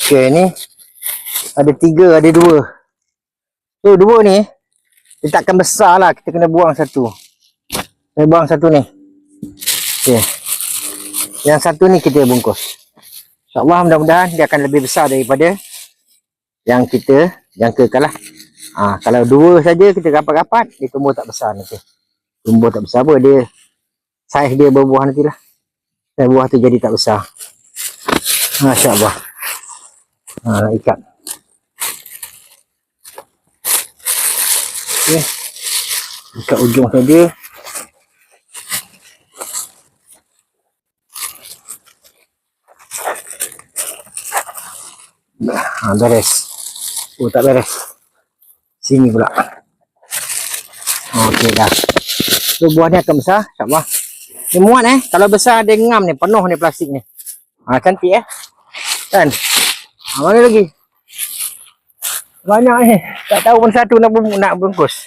Okay, ni ada tiga, ada dua. So, dua ni, dia takkan besar lah. Kita kena buang satu. Kena buang satu ni. Okay. Yang satu ni kita bungkus. InsyaAllah mudah-mudahan dia akan lebih besar daripada yang kita jangkakan lah. Ha, kalau dua saja kita rapat-rapat, dia tumbuh tak besar nanti. Tumbuh tak besar apa, dia saiz dia berbuah nanti lah. Dan buah tu jadi tak besar. Masya Allah. Nak ikat. Okay. Ikat ujung saja. Ha, beres. Oh, tak beres. Sini pula. Okey dah. So, buah ni akan besar. InsyaAllah. Ni muat eh. Kalau besar dia ngam ni. Penuh ni plastik ni. Ha, cantik eh. Kan? Mana lagi? Banyak ni. Tak tahu pun satu nak, nak bungkus.